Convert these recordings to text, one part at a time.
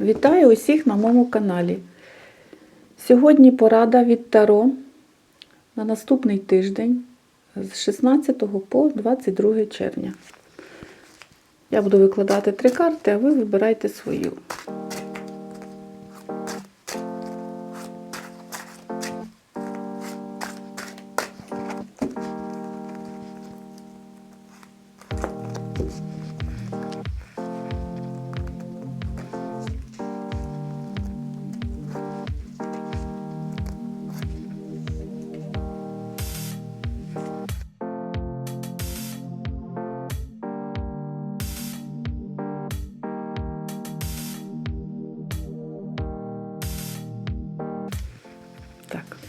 Вітаю усіх на моєму каналі. Сьогодні порада від Таро на наступний тиждень з 16 по 22 червня. Я буду викладати три карти, а ви вибирайте свою.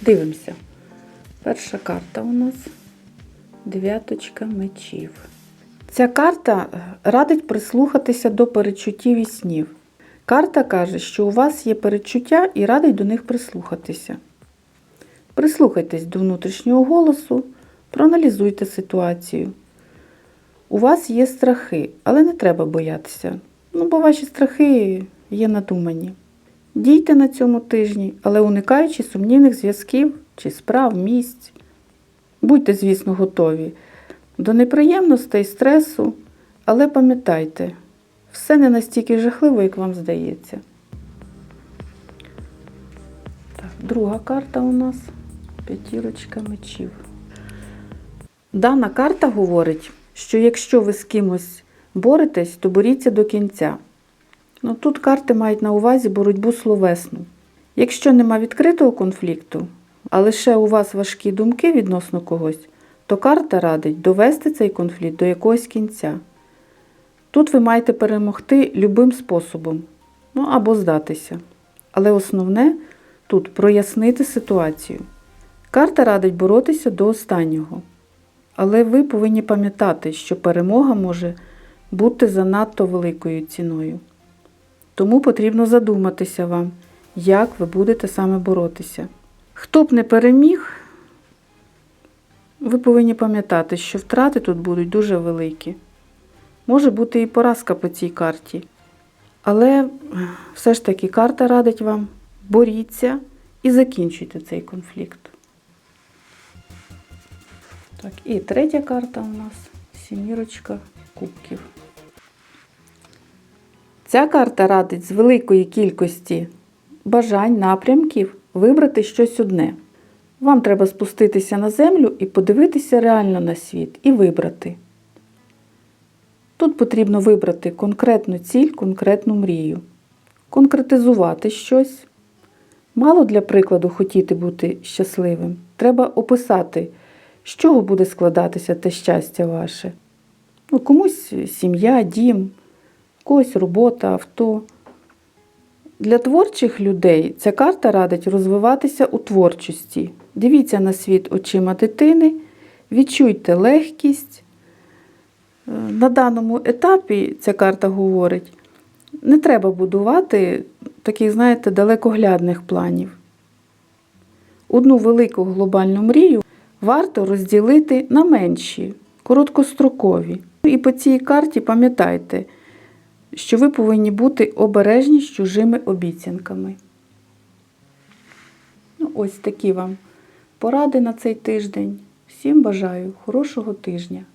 Дивимося. Перша карта у нас дев'яточка мечів. Ця карта е, радить прислухатися до перечуттів і снів. Карта каже, що у вас є перечуття і радить до них прислухатися. Прислухайтесь до внутрішнього голосу, проаналізуйте ситуацію. У вас є страхи, але не треба боятися. Ну, бо ваші страхи є надумані. Дійте на цьому тижні, але уникаючи сумнівних зв'язків чи справ, місць. Будьте, звісно, готові до неприємностей, стресу, але пам'ятайте, все не настільки жахливо, як вам здається. Так, друга карта у нас п'ятірочка мечів. Дана карта говорить, що якщо ви з кимось боретесь, то боріться до кінця. Ну, тут карти мають на увазі боротьбу словесну. Якщо нема відкритого конфлікту, а лише у вас важкі думки відносно когось, то карта радить довести цей конфлікт до якогось кінця. Тут ви маєте перемогти любим способом, ну або здатися. Але основне тут прояснити ситуацію. Карта радить боротися до останнього. Але ви повинні пам'ятати, що перемога може бути занадто великою ціною. Тому потрібно задуматися вам, як ви будете саме боротися. Хто б не переміг, ви повинні пам'ятати, що втрати тут будуть дуже великі. Може бути і поразка по цій карті. Але все ж таки карта радить вам боріться і закінчуйте цей конфлікт. Так, і третя карта у нас сімірочка кубків. Ця карта радить з великої кількості бажань, напрямків вибрати щось одне. Вам треба спуститися на землю і подивитися реально на світ і вибрати. Тут потрібно вибрати конкретну ціль, конкретну мрію, конкретизувати щось. Мало для прикладу хотіти бути щасливим. Треба описати, з чого буде складатися те щастя ваше. Ну, комусь сім'я, дім, когось робота, авто. Для творчих людей ця карта радить розвиватися у творчості. Дивіться на світ очима дитини, відчуйте легкість. Е, На даному етапі ця карта говорить, не треба будувати таких, знаєте, далекоглядних планів. Одну велику глобальну мрію варто розділити на менші, короткострокові. І по цій карті пам'ятайте, що ви повинні бути обережні з чужими обіцянками. Ну, ось такі вам поради на цей тиждень. Всім бажаю хорошого тижня!